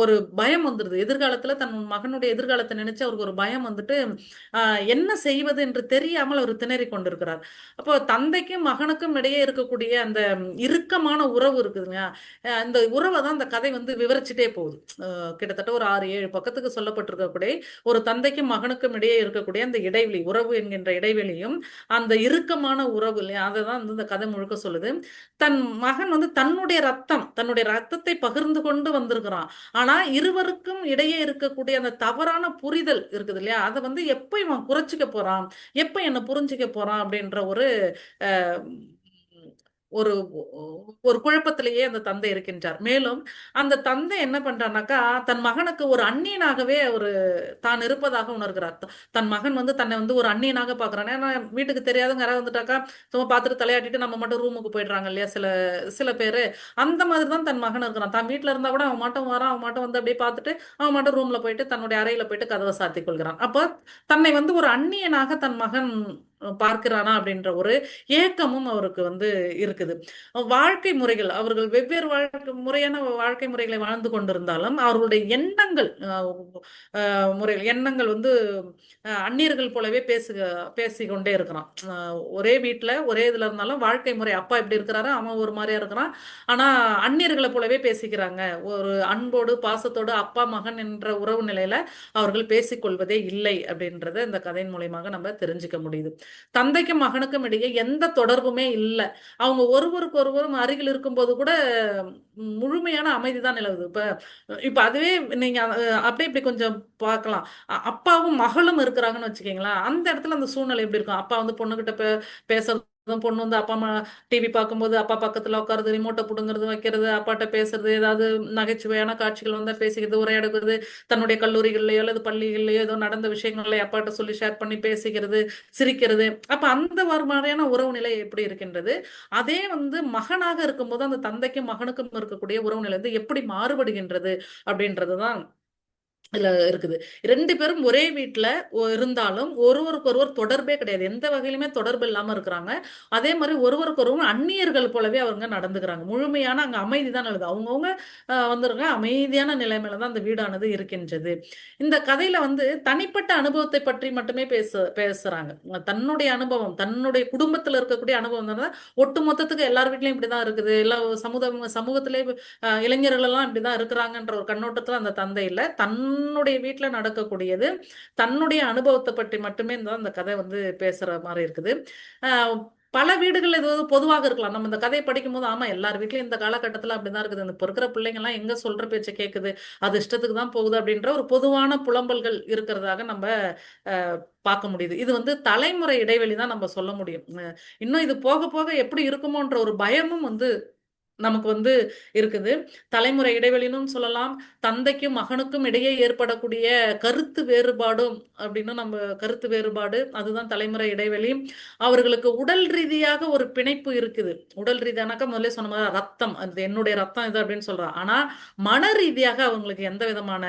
ஒரு பயம் வந்துருது. எதிர்காலத்துல தன் மகனுடைய எதிர்காலத்தை நினைச்சு அவருக்கு ஒரு பயம் வந்துட்டு ஆஹ், என்ன செய்வது என்று தெரியாமல் அவர் திணறி கொண்டிருக்கிறார். அப்போ தந்தைக்கும் மகனுக்கும் இடையே இருக்கக்கூடிய அந்த இறுக்கமான உறவு இருக்குதுங்க. அந்த உறவை தான் அந்த கதை வந்து விவரிச்சுட்டே போகுது. கிட்டத்தட்ட ஒரு ஆறு ஏழு பக்கத்துக்கு சொல்லப்பட்டிருக்கக்கூடிய ஒரு தந்தைக்கும் மகனுக்கும் இடையே இருக்கக்கூடிய அந்த இடைவெளி உறவு என்கின்ற இடைவெளியும் அந்த இறுக்கமான உறவு இல்லையா? அதை தான் வந்து இந்த கதை முழுக்க சொல்லுது. தன் மகன் வந்து தன்னுடைய ரத்தம் தன்னுடைய ரத்தத்தை பகிர்ந்து கொண்டு வந்திருக்கிறான். ஆனா இருவருக்கும் இடையே இருக்கக்கூடிய அந்த தவறான புரிதல் இருக்குது இல்லையா? அதை வந்து எப்ப இவன் குறைச்சிக்க போறான். எப்ப என்ன புரிஞ்சுக்க போறான் அப்படின்ற ஒரு அஹ், ஒரு ஒரு குழப்பத்திலேயே அந்த தந்தை இருக்கின்றார். மேலும் அந்த தந்தை என்ன பண்றானாக்கா தன் மகனுக்கு ஒரு அந்நியனாகவே ஒரு தான் இருப்பதாக உணர்கிறார். தன் மகன் வந்து தன்னை வந்து ஒரு அந்நியனாக பாக்குறான் ஏன்னா வீட்டுக்கு தெரியாதவங்க யாராவது வந்துட்டாக்கா சும்மா பார்த்துட்டு தலையாட்டிட்டு நம்ம மட்டும் ரூமுக்கு போயிடுறாங்க இல்லையா சில சில பேரு. அந்த மாதிரி தான் தன் மகன் இருக்கிறான். தான் வீட்டுல இருந்தா கூட அவன் மட்டும் வரான். அவன் மட்டும் வந்து அப்படியே பார்த்துட்டு அவன் மட்டும் ரூம்ல போயிட்டு தன்னுடைய அறையில போயிட்டு கதவை சாத்திக் கொள்கிறான். அப்போ தன்னை வந்து ஒரு அந்நியனாக தன் மகன் பார்க்கிறானா அப்படின்ற ஒரு ஏக்கமும் அவருக்கு வந்து இருக்குது. வாழ்க்கை முறைகள் அவர்கள் வெவ்வேறு வாழ்க்கை முறையான வாழ்க்கை முறைகளை வாழ்ந்து கொண்டிருந்தாலும் அவர்களுடைய எண்ணங்கள் முறைகள் எண்ணங்கள் வந்து அந்நியர்கள் போலவே பேசுக பேசிக்கொண்டே இருக்கிறான். ஒரே வீட்டில் ஒரே இதில் இருந்தாலும் வாழ்க்கை முறை அப்பா இப்படி இருக்கிறாரு அவன் ஒரு மாதிரியா இருக்கிறான். ஆனால் அந்நியர்களை போலவே பேசிக்கிறாங்க. ஒரு அன்போடு பாசத்தோடு அப்பா மகன் என்ற உறவு நிலையில அவர்கள் பேசிக்கொள்வதே இல்லை அப்படின்றத இந்த கதையின் மூலியமாக நம்ம தெரிஞ்சுக்க முடியுது. தந்தைக்கும் மகனுக்கும் இடையே எந்த தொடர்புமே இல்லை. அவங்க ஒருவருக்கு ஒருவரும் அருகில் இருக்கும்போது கூட முழுமையான அமைதி தான் நிலவுது. இப்ப இப்ப அதுவே நீங்க அப்படியே இப்படி கொஞ்சம் பார்க்கலாம். அப்பாவும் மகளும் இருக்கிறாங்கன்னு வச்சுக்கீங்களா அந்த இடத்துல அந்த சூழ்நிலை எப்படி இருக்கும்? அப்பா வந்து பொண்ணுகிட்ட பே பேசுறது பொண்ணு வந்து அப்பா அம்மா டிவி பார்க்கும்போது அப்பா பக்கத்துல உட்காருது ரிமோட்டை புடுங்குறது வைக்கிறது அப்பாட்ட பேசுறது ஏதாவது நகைச்சுவையான காட்சிகள் வந்தா பேசிக்கிறது உரையாடுகிறது தன்னுடைய கல்லூரிகள்லயோ அல்லது பள்ளிகள்லயோ ஏதோ நடந்த விஷயங்களை அப்பாட்ட சொல்லி ஷேர் பண்ணி பேசிக்கிறது சிரிக்கிறது. அப்ப அந்த ஒரு மாதிரியான உறவு நிலை எப்படி இருக்கின்றது? அதே வந்து மகனாக இருக்கும்போது அந்த தந்தைக்கும் மகனுக்கும் இருக்கக்கூடிய உறவு நிலை வந்து எப்படி மாறுபடுகின்றது அப்படின்றதுதான் இதுல இருக்குது. ரெண்டு பேரும் ஒரே வீட்டுல இருந்தாலும் ஒருவருக்கு ஒருவர் தொடர்பே கிடையாது. எந்த வகையிலுமே தொடர்பு இல்லாம இருக்கிறாங்க. அதே மாதிரி ஒருவருக்கு ஒருவர் அந்நியர்கள் போலவே அவங்க நடந்துக்கிறாங்க. முழுமையான அங்க அமைதி தான் எழுது அவங்கவுங்க வந்துருங்க அமைதியான நிலைமையில தான் அந்த வீடானது இருக்கின்றது. இந்த கதையில வந்து தனிப்பட்ட அனுபவத்தை பற்றி மட்டுமே பேச பேசுறாங்க. தன்னுடைய அனுபவம் தன்னுடைய குடும்பத்துல இருக்கக்கூடிய அனுபவம் தான். ஒட்டு மொத்தத்துக்கு எல்லார் வீட்லயும் இப்படிதான் இருக்குது. எல்லா சமூக சமூகத்திலே இளைஞர்கள் எல்லாம் இப்படிதான் இருக்கிறாங்கன்ற ஒரு கண்ணோட்டத்துல அந்த தந்தை தன் தன்னுடைய வீட்டில் நடக்கக்கூடியது தன்னுடைய அனுபவத்தை பற்றி மட்டுமே தான் அந்த கதை வந்து பேசுகிற மாதிரி இருக்குது. பல வீடுகள் இது பொதுவாக இருக்கலாம். நம்ம இந்த கதையை படிக்கும் போது ஆமா எல்லார் வீட்லயும் இந்த காலகட்டத்தில் அப்படிதான் இருக்குது. இந்த இப்ப இருக்கிற பிள்ளைங்க எல்லாம் எங்க சொல்ற பேச்சை கேட்குது அது இஷ்டத்துக்கு தான் போகுது அப்படின்ற ஒரு பொதுவான புலம்பல்கள் இருக்கிறதாக நம்ம பார்க்க முடியுது. இது வந்து தலைமுறை இடைவெளி தான் நம்ம சொல்ல முடியும். இன்னும் இது போக போக எப்படி இருக்குமோன்ற ஒரு பயமும் வந்து நமக்கு வந்து இருக்குது. தலைமுறை இடைவெளினும் சொல்லலாம். தந்தைக்கும் மகனுக்கும் இடையே ஏற்படக்கூடிய கருத்து வேறுபாடும் அப்படின்னு நம்ம கருத்து வேறுபாடு அதுதான் தலைமுறை இடைவெளி. அவர்களுக்கு உடல் ரீதியாக ஒரு பிணைப்பு இருக்குது. உடல் ரீதியானாக்கா முதல்ல சொன்ன மாதிரி ரத்தம் அது என்னுடைய ரத்தம் இது அப்படின்னு சொல்றான் ஆனா மன ரீதியாக அவங்களுக்கு எந்த விதமான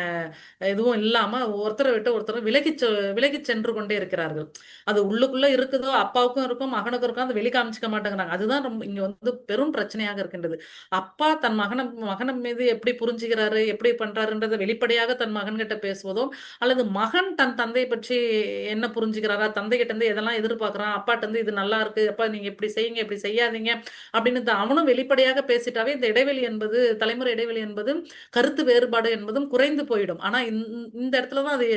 இதுவும் இல்லாம ஒருத்தரை விட்டு ஒருத்தர் விலகி விலகி சென்று கொண்டே இருக்கிறார்கள். அது உள்ளுக்குள்ள இருக்குதோ அப்பாவுக்கும் இருக்கும் மகனுக்கும் இருக்கும் அதை வெளி காமிச்சிக்க மாட்டேங்கிறாங்க. அதுதான் ரொம்ப இங்க வந்து பெரும் பிரச்சனையாக இருக்கின்றது. அப்பா தன் மகன மகன் மீது எப்படி புரிஞ்சுகிறாரு எப்படி பண்றாருன்றதை வெளிப்படையாக தன் மகன் கிட்ட பேசுவதோ அல்லது மகன் தன் தந்தை பற்றி என்ன புரிஞ்சுக்கிறாரா தந்தை கிட்ட இருந்து எதெல்லாம் எதிர்பார்க்கறான் அப்பாட்ட இருந்து இது நல்லா இருக்கு அப்பா நீங்க இப்படி செய்யுங்க இப்படி செய்யாதீங்க அப்படின்னு அவனும் வெளிப்படையாக பேசிட்டாவே இந்த இடைவெளி என்பது தலைமுறை இடைவெளி என்பது கருத்து வேறுபாடு என்பதும் குறைந்து போயிடும். ஆனா இந்த- இந்த இடத்துலதான் அது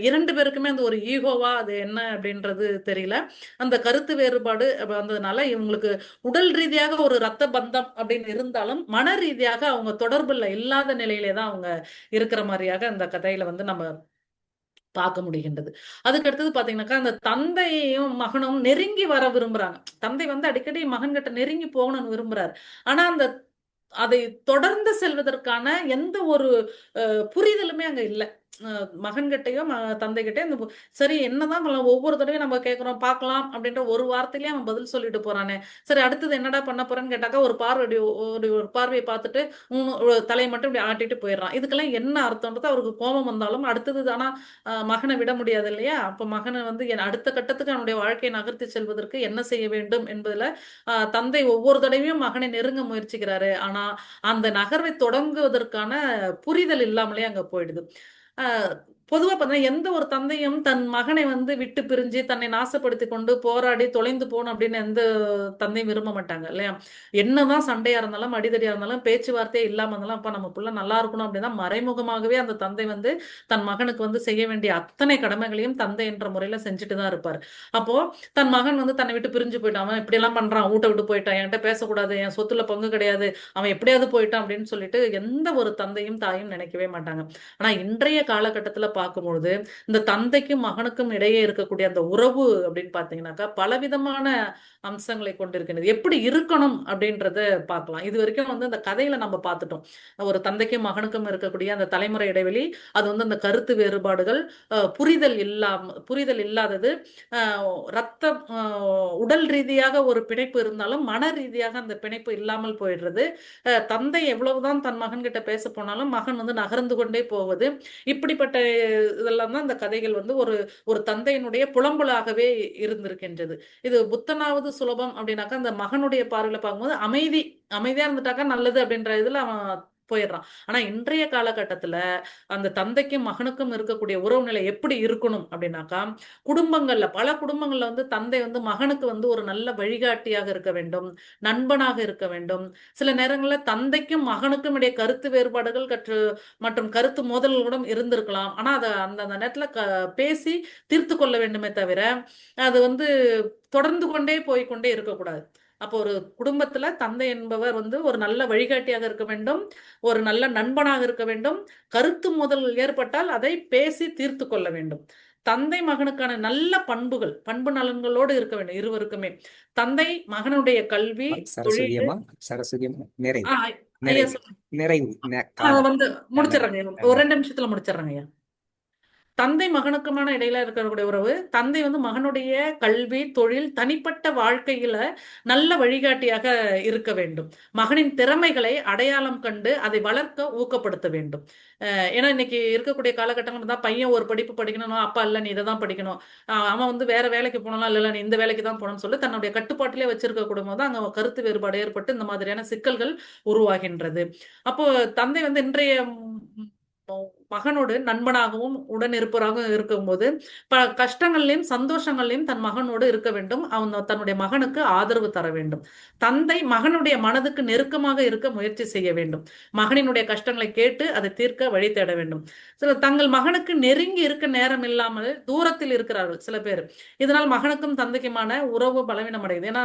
இரண்டு பேருக்குமே அந்த ஒரு ஈகோவா அது என்ன அப்படின்றது தெரியல. அந்த கருத்து வேறுபாடு வந்ததுனால இவங்களுக்கு உடல் ரீதியாக ஒரு ரத்த பந்தம் அப்படின்னு இருந்தாலும் மன ரீதியாக அவங்க தொடர்புல இல்லாத நிலையிலே தான் அவங்க இருக்கிற மாதிரியாக அந்த கதையில வந்து நம்ம பார்க்க முடிகின்றது. அதுக்கு அடுத்தது பாத்தீங்கன்னாக்கா அந்த தந்தையும் மகனும் நெருங்கி வர விரும்புறாங்க. தந்தை வந்து அடிக்கடி மகன் கிட்ட நெருங்கி போகணும்னு விரும்புறாரு. ஆனா அந்த அதை தொடர்ந்து செல்வதற்கான எந்த ஒரு அஹ், புரிதலுமே அங்க இல்லை. மகன்கிட்டயோ தந்தைகிட்டே இந்த சரி என்னதான் பண்ணலாம்? ஒவ்வொரு தடவையும் நம்ம கேட்குறோம் பார்க்கலாம் அப்படின்ற ஒரு வார்த்தையிலேயே அவன் பதில் சொல்லிட்டு போறானே. சரி அடுத்தது என்னடா பண்ண போறேன்னு கேட்டாக்கா ஒரு பார்வை ஒரு ஒரு பார்வையை பார்த்துட்டு தலையை மட்டும் இப்படி ஆட்டிட்டு போயிடுறான். இதுக்கெல்லாம் என்ன அர்த்தம்ன்றது அவருக்கு கோபம் வந்தாலும் அடுத்தது ஆனா மகனை விட முடியாது இல்லையா? அப்ப மகனை வந்து என் அடுத்த கட்டத்துக்கு அவனுடைய வாழ்க்கையை நகர்த்தி செல்வதற்கு என்ன செய்ய வேண்டும் என்பதுல அஹ், தந்தை ஒவ்வொரு தடவையும் மகனை நெருங்க முயற்சிக்கிறாரு. ஆனா அந்த நகர்வை தொடங்குவதற்கான புரிதல் இல்லாமலே அங்க போயிடுது. uh, பொதுவா பார்த்தீங்கன்னா எந்த ஒரு தந்தையும் தன் மகனை வந்து விட்டு பிரிஞ்சு தன்னை நாசப்படுத்தி கொண்டு போராடி தொலைந்து போகணும் அப்படின்னு எந்த தந்தையும் விரும்ப மாட்டாங்க இல்லையா? என்னதான் சண்டையா இருந்தாலும் அடிதடியா இருந்தாலும் பேச்சுவார்த்தையே இல்லாம இருந்தாலும் அப்ப நம்ம புள்ள நல்லா இருக்கணும் அப்படின்னா மறைமுகமாகவே அந்த தந்தை வந்து தன் மகனுக்கு வந்து செய்ய வேண்டிய அத்தனை கடமைகளையும் தந்தை என்ற முறையில செஞ்சுட்டு தான் இருப்பார். அப்போ தன் மகன் வந்து தன்னை விட்டு பிரிஞ்சு போயிட்டான். அவன் இப்படி எல்லாம் பண்றான் ஊட்ட விட்டு போயிட்டான் என்கிட்ட பேசக்கூடாது என் சொத்துல பங்கு கிடையாது அவன் எப்படியாவது போயிட்டான் அப்படின்னு சொல்லிட்டு எந்த ஒரு தந்தையும் தாயும் நினைக்கவே மாட்டாங்க. ஆனா இன்றைய காலகட்டத்துல பார்க்கும்பொழுது இந்த தந்தைக்கும் மகனுக்கும் இடையே இருக்கக்கூடிய அந்த உறவு அப்படின்னு பார்த்தீங்கன்னாக்கா பலவிதமான அம்சங்களை கொண்டிருக்கிறது எப்படி இருக்கணும் அப்படின்றத பார்க்கலாம். இது வரைக்கும் வந்து அந்த கதையில நம்ம பார்த்துட்டோம். ஒரு தந்தைக்கும் மகனுக்கும் இருக்கக்கூடிய அந்த தலைமுறை இடைவெளி அது வந்து அந்த கருத்து வேறுபாடுகள் புரிதல் இல்லாம புரிதல் இல்லாதது ரத்த உடல் ரீதியாக ஒரு பிணைப்பு இருந்தாலும் மன ரீதியாக அந்த பிணைப்பு இல்லாமல் போயிடுறது. தந்தை எவ்வளவுதான் தன் மகன் கிட்ட பேச போனாலும் மகன் வந்து நகர்ந்து கொண்டே போவது. இப்படிப்பட்ட இதெல்லாம் தான் இந்த கதைகள் வந்து ஒரு ஒரு தந்தையினுடைய புலம்பலாகவே இருந்திருக்கின்றது. இது புத்தனாவது சுலபம் அப்படின்னாக்கா அந்த மகனுடைய பார்வையில பார்க்கும்போது அமைதி அமைதியா இருந்துட்டாக்கா நல்லது அப்படின்ற இதுல அவன் போயிடுறான். ஆனா இன்றைய காலகட்டத்துல அந்த தந்தைக்கும் மகனுக்கும் இருக்கக்கூடிய உறவு நிலை எப்படி இருக்கணும் அப்படின்னாக்கா குடும்பங்கள்ல பல குடும்பங்கள்ல வந்து தந்தை வந்து மகனுக்கு வந்து ஒரு நல்ல வழிகாட்டியாக இருக்க வேண்டும் நண்பனாக இருக்க வேண்டும். சில நேரங்கள்ல தந்தைக்கும் மகனுக்கும் இடையே கருத்து வேறுபாடுகள் கற்று மற்றும் கருத்து மோதல்களுடன் இருந்திருக்கலாம். ஆனா அதை அந்த அந்த நேரத்துல க பேசி தீர்த்து கொள்ள வேண்டுமே தவிர அது வந்து தொடர்ந்து கொண்டே போய்கொண்டே இருக்கக்கூடாது. அப்போ ஒரு குடும்பத்துல தந்தை என்பவர் வந்து ஒரு நல்ல வழிகாட்டியாக இருக்க வேண்டும் ஒரு நல்ல நண்பனாக இருக்க வேண்டும். கருத்து மோதல் ஏற்பட்டால் அதை பேசி தீர்த்து கொள்ள வேண்டும். தந்தை மகனுக்கான நல்ல பண்புகள் பண்பு நலன்களோடு இருக்க வேண்டும் இருவருக்குமே. தந்தை மகனுடைய கல்வி நிறைவு. வந்து முடிச்சிடுறேங்க ஒரு ரெண்டு நிமிஷத்துல முடிச்சிடுறேங்க ஐயா. தந்தை மகனுக்குமான இடையில இருக்கக்கூடிய உறவு தந்தை வந்து மகனுடைய கல்வி தொழில் தனிப்பட்ட வாழ்க்கையில நல்ல வழிகாட்டியாக இருக்க வேண்டும். மகனின் திறமைகளை அடையாளம் கண்டு அதை வளர்க்க ஊக்கப்படுத்த வேண்டும். ஏன்னா இன்னைக்கு இருக்கக்கூடிய காலகட்டங்கள் தான் பையன் ஒரு படிப்பு படிக்கணும் அப்பா இல்லை நீ இதை தான் படிக்கணும். அஹ் அவன் வந்து வேற வேலைக்கு போனலாம் இல்லை நீ இந்த வேலைக்கு தான் போகணும்னு சொல்லி தன்னுடைய கட்டுப்பாட்டிலே வச்சிருக்க குடும்பம் தான் அங்க கருத்து வேறுபாடு ஏற்பட்டு இந்த மாதிரியான சிக்கல்கள் உருவாகின்றது. அப்போ தந்தை வந்து இன்றைய மகனோடு நண்பனாகவும் உடன் இருப்பவராகவும் இருக்கும்போது ப கஷ்டங்கள்லையும் சந்தோஷங்கள்லையும் தன் மகனோடு இருக்க வேண்டும். அவன் தன்னுடைய மகனுக்கு ஆதரவு தர வேண்டும். தந்தை மகனுடைய மனதுக்கு நெருக்கமாக இருக்க முயற்சி செய்ய வேண்டும். மகனினுடைய கஷ்டங்களை கேட்டு அதை தீர்க்க வழி தேட வேண்டும். சில தங்கள் மகனுக்கு நெருங்கி இருக்க நேரம் இல்லாமல் தூரத்தில் இருக்கிறார்கள் சில பேர். இதனால் மகனுக்கும் தந்தைக்குமான உறவு பலவீனம் அடையுது. ஏன்னா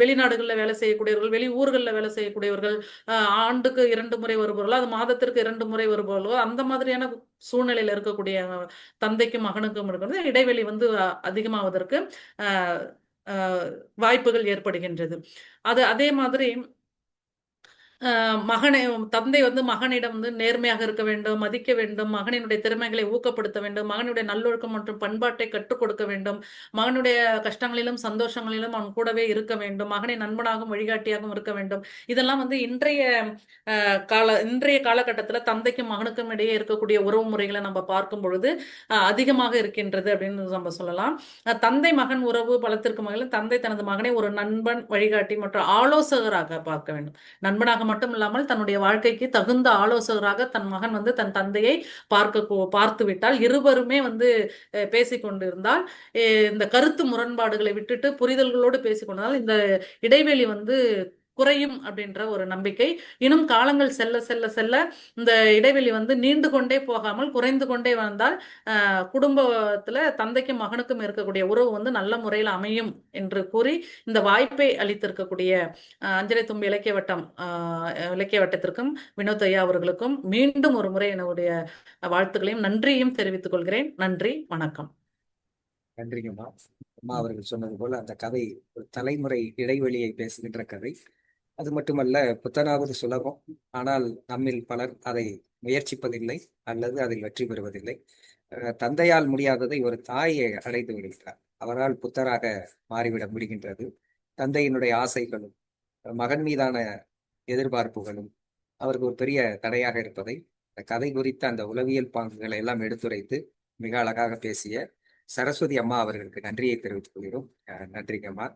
வெளிநாடுகளில் வேலை செய்யக்கூடியவர்கள் வெளி ஊர்களில் வேலை செய்யக்கூடியவர்கள் அஹ், ஆண்டுக்கு இரண்டு முறை வருபவர்களோ அது மாதத்திற்கு இரண்டு முறை வருபவர்களோ அந்த மாதிரியான சூழ்நிலையில் இருக்கக்கூடிய தந்தைக்கும் மகனுக்கும் இருக்கிறது இடைவெளி வந்து அதிகமாவதற்கு வாய்ப்புகள் ஏற்படுகின்றது. அது அதே மாதிரி மகனை தந்தை வந்து மகனிடம் வந்து நேர்மையாக இருக்க வேண்டும் மதிக்க வேண்டும் மகனினுடைய திறமைகளை ஊக்கப்படுத்த வேண்டும் மகனுடைய நல்லொழுக்கம் மற்றும் பண்பாட்டை கற்றுக் கொடுக்க வேண்டும் மகனுடைய கஷ்டங்களிலும் சந்தோஷங்களிலும் அவன் கூடவே இருக்க வேண்டும் மகனை நண்பனாகவும் வழிகாட்டியாகவும் இருக்க வேண்டும். இதெல்லாம் வந்து இன்றைய கால இன்றைய காலகட்டத்தில் தந்தைக்கும் மகனுக்கும் இடையே இருக்கக்கூடிய உறவு முறைகளை நம்ம பார்க்கும் பொழுது அஹ், அதிகமாக இருக்கின்றது அப்படின்னு நம்ம சொல்லலாம். தந்தை மகன் உறவு பலத்திற்கும் வகையில் தந்தை தனது மகனை ஒரு நண்பன் வழிகாட்டி மற்றும் ஆலோசகராக பார்க்க வேண்டும். நண்பனாக மட்டும் இல்லாமல் தன்னுடைய வாழ்க்கைக்கு தகுந்த ஆலோசகராக தன் மகன் வந்து தன் தந்தையை பார்க்க பார்த்து விட்டால் இருவருமே வந்து பேசிக்கொண்டிருந்தால் இந்த கருத்து முரண்பாடுகளை விட்டுட்டு புரிதல்களோடு பேசிக்கொண்டால் இந்த இடைவெளி வந்து குறையும் அப்படின்ற ஒரு நம்பிக்கை. இன்னும் காலங்கள் செல்ல செல்ல செல்ல இந்த இடைவெளி வந்து நீண்டு கொண்டே போகாமல் குறைந்து கொண்டே வந்தால் குடும்பத்தில் குடும்பத்துல தந்தைக்கும் மகனுக்கும் இருக்கக்கூடிய உறவு வந்து நல்ல முறையில் அமையும் என்று கூறி இந்த வாய்ப்பை அளித்திருக்கக்கூடிய அஞ்சலை தும்பி இலக்கிய வட்டம் இலக்கிய வட்டத்திற்கும் வினோத் ஐயா அவர்களுக்கும் மீண்டும் ஒரு முறை என்னுடைய வாழ்த்துக்களையும் நன்றியும் தெரிவித்துக் கொள்கிறேன். நன்றி வணக்கம். நன்றிங்கம்மா. அம்மா அவர்கள் சொன்னது போல அந்த கதை ஒரு தலைமுறை இடைவெளியை பேசுகின்ற கதை. அது மட்டுமல்ல புத்தனாவது சுலபம். ஆனால் நம்மில் பலர் அதை முயற்சிப்பதில்லை அல்லது அதில் வெற்றி பெறுவதில்லை. தந்தையால் முடியாததை ஒரு தாயை அடைந்து விடுகிறார் அவரால் புத்தராக மாறிவிட முடிகின்றது. தந்தையினுடைய ஆசைகளும் மகன் மீதான எதிர்பார்ப்புகளும் அவருக்கு ஒரு பெரிய தடையாக இருப்பதை இந்த கதை குறித்த அந்த உளவியல் பாங்குகளை எல்லாம் எடுத்துரைத்து மிக அழகாக பேசிய சரஸ்வதி அம்மா அவர்களுக்கு நன்றியை தெரிவித்துக் கொள்கிறோம். அஹ் நன்றிங்கம்மா.